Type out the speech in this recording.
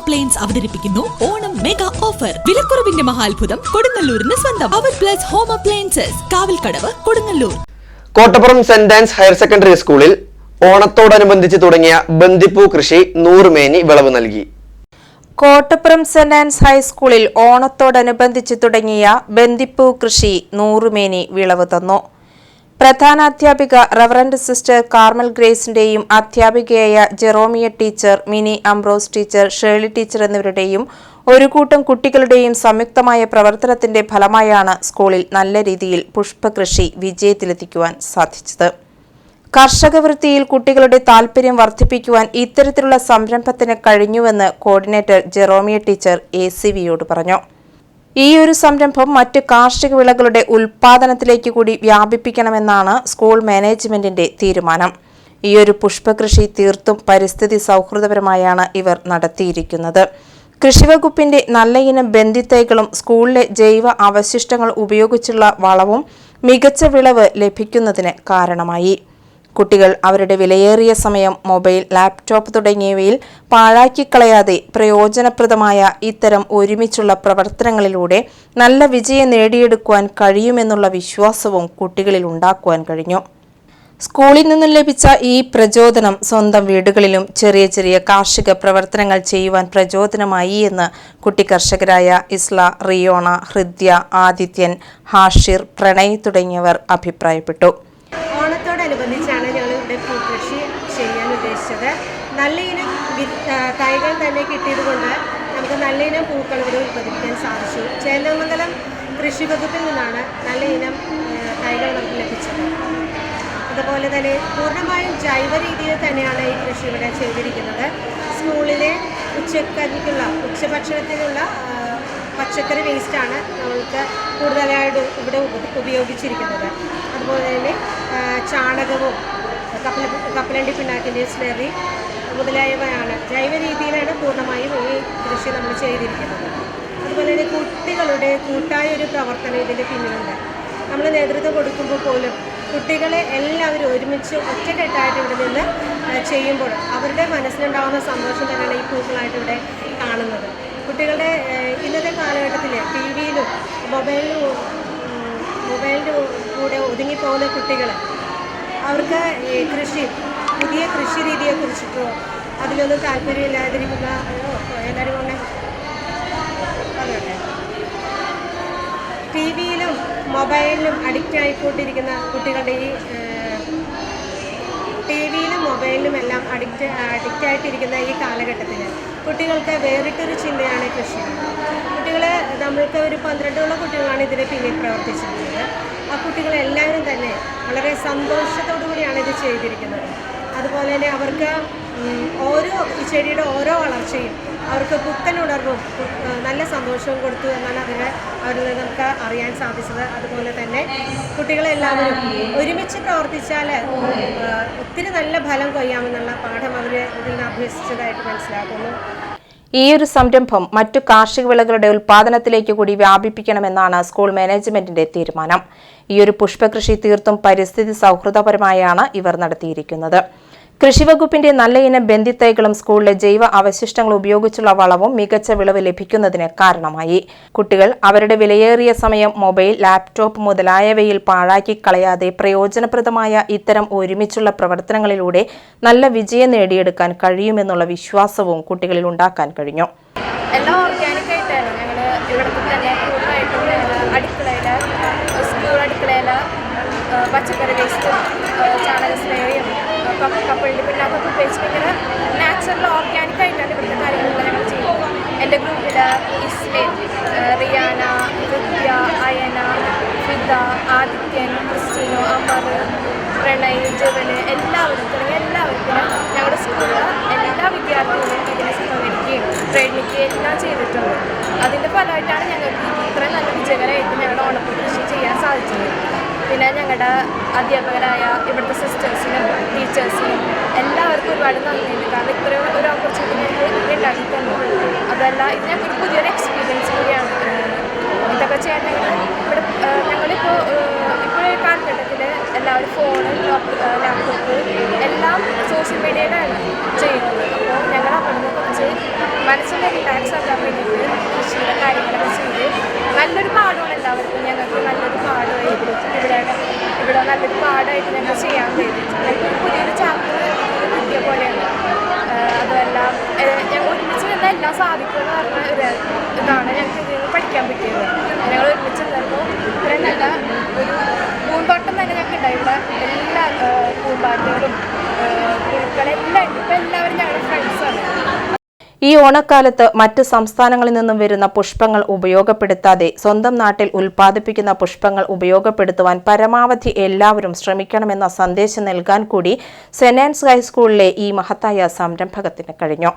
Appliance അവതരിപ്പിക്കുന്നു. Onam mega offer വിലക്കുറവിന്റെ മഹാത്ഭുതം കൊടുങ്ങല്ലൂരിന് സ്വന്തം. അവർ plus home appliances Kavalkadavu Kodungallur. Kottappuram saint Ann's higher secondary സ്കൂളിൽ ഓണത്തോടനുബന്ധിച്ച് തുടങ്ങിയ ബന്ദിപ്പൂ കൃഷി നൂറുമേനി വിളവ് നൽകി. കോട്ടപ്പുറം സെന്റ് ആൻസ് ഹൈസ്കൂളിൽ ഓണത്തോടനുബന്ധിച്ച് തുടങ്ങിയ ബന്ദിപ്പൂ കൃഷി നൂറുമേനി വിളവ് തന്നു. പ്രധാനാധ്യാപിക റവറൻഡ് സിസ്റ്റർ കാർമൽ ഗ്രേസിന്റെയും അധ്യാപികയായ Jeromia teacher Mini Ambrose teacher Shirley teacher എന്നിവരുടെയും ഒരു കൂട്ടം കുട്ടികളുടെയും സംയുക്തമായ പ്രവർത്തനത്തിന്റെ ഫലമായാണ് സ്കൂളിൽ നല്ല രീതിയിൽ പുഷ്പകൃഷി വിജയത്തിലെത്തിക്കുവാൻ സാധിച്ചത്. കർഷക വൃത്തിയിൽ കുട്ടികളുടെ താൽപര്യം വർദ്ധിപ്പിക്കുവാൻ ഇത്തരത്തിലുള്ള സംരംഭത്തിന് കഴിഞ്ഞുവെന്ന് കോർഡിനേറ്റർ ജെറോമിയ ടീച്ചർ എ പറഞ്ഞു. ഈ ഒരു സംരംഭം മറ്റ് കാർഷിക വിളകളുടെ ഉൽപാദനത്തിലേക്ക് കൂടി വ്യാപിപ്പിക്കണമെന്നാണ് സ്കൂൾ മാനേജ്മെന്റിന്റെ തീരുമാനം. ഈ ഒരു പുഷ്പകൃഷി തീർത്തും പരിസ്ഥിതി സൗഹൃദപരമായാണ് ഇവർ നടത്തിയിരിക്കുന്നത്. കൃഷിവകുപ്പിന്റെ നല്ല ഇനം ബന്ധിത്തൈകളും സ്കൂളിലെ ജൈവ അവശിഷ്ടങ്ങൾ ഉപയോഗിച്ചുള്ള വളവും മികച്ച വിളവ് ലഭിക്കുന്നതിന് കാരണമായി. കുട്ടികൾ അവരുടെ വിലയേറിയ സമയം മൊബൈൽ ലാപ്ടോപ്പ് തുടങ്ങിയവയിൽ പാഴാക്കിക്കളയാതെ പ്രയോജനപ്രദമായ ഇത്തരം ഒരുമിച്ചുള്ള പ്രവർത്തനങ്ങളിലൂടെ നല്ല വിജയം നേടിയെടുക്കുവാൻ കഴിയുമെന്നുള്ള വിശ്വാസവും കുട്ടികളിൽ ഉണ്ടാക്കുവാൻ കഴിഞ്ഞു. സ്കൂളിൽ നിന്നും ലഭിച്ച ഈ പ്രചോദനം സ്വന്തം വീടുകളിലും ചെറിയ ചെറിയ കാർഷിക പ്രവർത്തനങ്ങൾ ചെയ്യുവാൻ പ്രചോദനമായി എന്ന് കുട്ടി കർഷകരായ ഇസ്ല റിയോണ ഹൃദ്യ ആദിത്യൻ ഹാഷിർ പ്രണയ് തുടങ്ങിയവർ അഭിപ്രായപ്പെട്ടു. ഓണത്തോടനുബന്ധിച്ചാണ് ഉദ്ദേശിച്ചത്. നല്ല ഇനം തൈകൾ തന്നെ കിട്ടിയത് കൊണ്ട് നമുക്ക് നല്ല ഇനം പൂക്കൾ ഇവിടെ ഉൽപ്പാദിപ്പിക്കാൻ സാധിച്ചു. ചേന്ദമംഗലം കൃഷി വകുപ്പിൽ നിന്നാണ് നല്ല ഇനം തൈകൾ നമുക്ക് ലഭിച്ചത്. അതുപോലെ തന്നെ പൂർണമായും ജൈവ രീതിയിൽ തന്നെയാണ് ഈ കൃഷി ഇവിടെ ചെയ്തിരിക്കുന്നത്. സ്കൂളിലെ ഉച്ചക്കരിക്കുള്ള ഉച്ചഭക്ഷണത്തിനുള്ള പച്ചക്കറി വേസ്റ്റാണ് നമ്മൾക്ക് കൂടുതലായിട്ട് ഇവിടെ ഉപയോഗിച്ചിരിക്കുന്നത്. അതുപോലെ തന്നെ ചാണകവും കപ്പല കപ്പലണ്ടി പിണ്ണാക്കിന്റെ സ്ലറി മുതലായവയാണ്. ജൈവ രീതിയിലാണ് പൂർണമായും ഈ കൃഷി നമ്മൾ ചെയ്തിരിക്കുന്നത്. അതുപോലെ തന്നെ കുട്ടികളുടെ കൂട്ടായ ഒരു പ്രവർത്തനം ഇതിന്റെ പിന്നിലുണ്ട്. നമ്മൾ നേതൃത്വം കൊടുക്കുമ്പോൾ പോലും കുട്ടികളെ എല്ലാവരും ഒരുമിച്ച് ഒറ്റക്കെട്ടായിട്ട് ഇവിടെ നിന്ന് ചെയ്യുമ്പോൾ അവരുടെ മനസ്സിലുണ്ടാകുന്ന സന്തോഷം തന്നെയാണ് ഈ പൂക്കളായിട്ട് ഇവിടെ കാണുന്നത്. കുട്ടികളുടെ ഇന്നത്തെ കാലഘട്ടത്തിൽ ടി വിയിലും മൊബൈലിലും മൊബൈലിന്റെ കൂടെ ഒതുങ്ങിപ്പോകുന്ന കുട്ടികൾ അവർക്ക് ഈ കൃഷി പുതിയ കൃഷി രീതിയെ കുറിച്ചിട്ടോ അതിലൊന്നും താല്പര്യമില്ലാതിരിക്കുന്ന എല്ലാവരും പറഞ്ഞോട്ടെ? ടി വിയിലും മൊബൈലിലും അഡിക്റ്റ് ആയിക്കൊണ്ടിരിക്കുന്ന കുട്ടികളുടെ ഈ ടി വിയിലും മൊബൈലിലും എല്ലാം അഡിക്റ്റ് അഡിക്റ്റ് ആയിട്ടിരിക്കുന്ന ഈ കാലഘട്ടത്തിൽ കുട്ടികൾക്ക് വേറിട്ടൊരു ചിന്തയാണ് കൃഷി. കുട്ടികൾ നമ്മൾക്ക് ഒരു പന്ത്രണ്ടോളം കുട്ടികളാണ് ഇതിന് പിന്നിൽ പ്രവർത്തിച്ചിരിക്കുന്നത് ആ കുട്ടികളെല്ലാവരും തന്നെ വളരെ സന്തോഷത്തോടു കൂടിയാണ് ഇത് ചെയ്തിരിക്കുന്നത്. അതുപോലെ തന്നെ അവർക്ക് ഓരോ ചെടിയുടെ ഓരോ വളർച്ചയും അവർക്ക് പുത്തൻ ഉണർവും നല്ല സന്തോഷവും കൊടുത്തു എന്നാണ് അതിന് അവരിൽ നമുക്ക് അറിയാൻ സാധിച്ചത്. അതുപോലെ തന്നെ കുട്ടികളെല്ലാവരും ഒരുമിച്ച് പ്രവർത്തിച്ചാൽ ഒത്തിരി നല്ല ഫലം കൊയ്യാമെന്നുള്ള പാഠം അവർ ഇതിൽ നിന്ന് അഭ്യസിച്ചതായിട്ട് മനസ്സിലാക്കുന്നു. ഈ ഒരു സംരംഭം മറ്റു കാർഷിക വിളകളുടെ ഉൽപാദനത്തിലേക്ക് കൂടി വ്യാപിപ്പിക്കണമെന്നാണ് സ്കൂൾ മാനേജ്മെന്റിന്റെ തീരുമാനം. ഈ ഒരു പുഷ്പകൃഷി തീർത്തും പരിസ്ഥിതി സൗഹൃദപരമായാണ് ഇവർ നടത്തിയിരിക്കുന്നത്. കൃഷിവകുപ്പിന്റെ നല്ല ഇനം ബന്ധിത്തൈകളും സ്കൂളിലെ ജൈവ അവശിഷ്ടങ്ങൾ ഉപയോഗിച്ചുള്ള വളവും മികച്ച വിളവ് ലഭിക്കുന്നതിന് കാരണമായി. കുട്ടികൾ അവരുടെ വിലയേറിയ സമയം മൊബൈൽ ലാപ്ടോപ്പ് മുതലായവയിൽ പാഴാക്കി കളയാതെ പ്രയോജനപ്രദമായ ഇത്തരം ഒരുമിച്ചുള്ള പ്രവർത്തനങ്ങളിലൂടെ നല്ല വിജയം നേടിയെടുക്കാൻ കഴിയുമെന്നുള്ള വിശ്വാസവും കുട്ടികളിൽ ഉണ്ടാക്കാൻ കഴിഞ്ഞു. തന്നെ പച്ചക്കറി വേസ്റ്റ് ചാണക സ്പ്രേയും കപ്പലിന്റെ അതൊക്കെ ഉപയോഗിച്ച് ഭയങ്കര നാച്ചുറൽ ഓർഗാനിക് ആയിട്ടാണ് ഇവിടുത്തെ കാര്യങ്ങളെല്ലാം ഞങ്ങൾ ചെയ്യുന്നത്. എന്റെ ഗ്രൂപ്പിൽ ഇസ്ലിൻ റിയാന കൃത്യ അയന ഫിദ ആദിത്യൻ ക്രിസ്റ്റീനോ അമർ പ്രണയ് ജുവന് എല്ലാവരും പിന്നെ ഞങ്ങളുടെ സ്കൂളിലെ എല്ലാ വിദ്യാർത്ഥികളും ഇതിനെ സഹകരിക്കുകയും പ്രേരണിക്കുകയും എല്ലാം ചെയ്തിട്ടുണ്ട് അതിന്റെ ഫലമായിട്ടാണ് ഞങ്ങൾക്ക് ഇത്രയും നല്ല വിജയകരമായിട്ട് ഞങ്ങളുടെ ഓണപ്പൂ കൃഷി ചെയ്യാൻ സാധിച്ചത് പിന്നെ ഞങ്ങളുടെ അധ്യാപകരായ ഇവിടുത്തെ സിസ്റ്റേഴ്സിനും ടീച്ചേഴ്സിനും എല്ലാവർക്കും ഒരുപാട് നന്ദിയുണ്ട്. കാരണം ഇത്രയും ഒരു ഓപ്പർച്യൂണിറ്റി ഉണ്ടാക്കി തന്നു അതല്ല ഇത് പുതിയൊരു എക്സ്പീരിയൻസ് കൂടിയാണ് ഏഹ് ഇതൊക്കെ ചെയ്യാൻ ഞങ്ങൾ ഇവിടെ ഏഹ് ഞങ്ങളിപ്പോൾ ഇപ്പോഴേ കാലഘട്ടത്തിൽ എല്ലാവരും ഫോണ് ലാപ്ടോപ്പ് എല്ലാം സോഷ്യൽ മീഡിയയിലാണ് ചെയ്യുന്നത് അപ്പോൾ ഞങ്ങൾ അവിടെ നിന്ന് കുറച്ച് കുറച്ച് മനസ്സിന് റിലാക്സ് ആക്കാൻ വേണ്ടിയിട്ട് കൃഷിയുടെ കാര്യങ്ങളൊക്കെ ചെയ്ത് നല്ലൊരു പാടമാണ് എല്ലാവർക്കും ഞങ്ങൾക്ക് നല്ലൊരു പാടമായിട്ട് ഇവിടെ ഇവിടെ നല്ലൊരു പാടമായിട്ട് ഞങ്ങൾ ചെയ്യാൻ വേണ്ടി ഞങ്ങൾക്ക് പുതിയൊരു ചാപ്റ്റർ കിട്ടിയ പോലെയാണ്. അതുമല്ല ഞങ്ങൾ ഒരുമിച്ച് നിന്നാൽ എല്ലാം സാധിക്കുമെന്ന് പറഞ്ഞ ഒരു ഇതാണ് ഞങ്ങൾക്ക് ഇതിൽ നിന്ന് പഠിക്കാൻ പറ്റിയത്. ഞങ്ങൾ ഒരുമിച്ച് നിന്നപ്പോൾ ഇത്രയും നല്ല ഒരു പൂന്തോട്ടം തന്നെ ഞങ്ങൾക്ക് ഉണ്ടായി. ഇവിടെ എല്ലാ പൂമ്പാറ്റകളും പുഴുക്കളെല്ലാം ഇപ്പം എല്ലാവരും ഫ്രണ്ട്സാണ് ഈ ഓണക്കാലത്ത് മറ്റ് സംസ്ഥാനങ്ങളിൽ നിന്നും വരുന്ന പുഷ്പങ്ങൾ ഉപയോഗപ്പെടുത്താതെ സ്വന്തം നാട്ടിൽ ഉൽപ്പാദിപ്പിക്കുന്ന പുഷ്പങ്ങൾ ഉപയോഗപ്പെടുത്തുവാൻ പരമാവധി എല്ലാവരും ശ്രമിക്കണമെന്ന സന്ദേശം നൽകാൻ കൂടി സെന്റ് ആൻസ് ഹൈസ്കൂളിലെ ഈ മഹത്തായ സംരംഭകത്തിന് കഴിഞ്ഞു.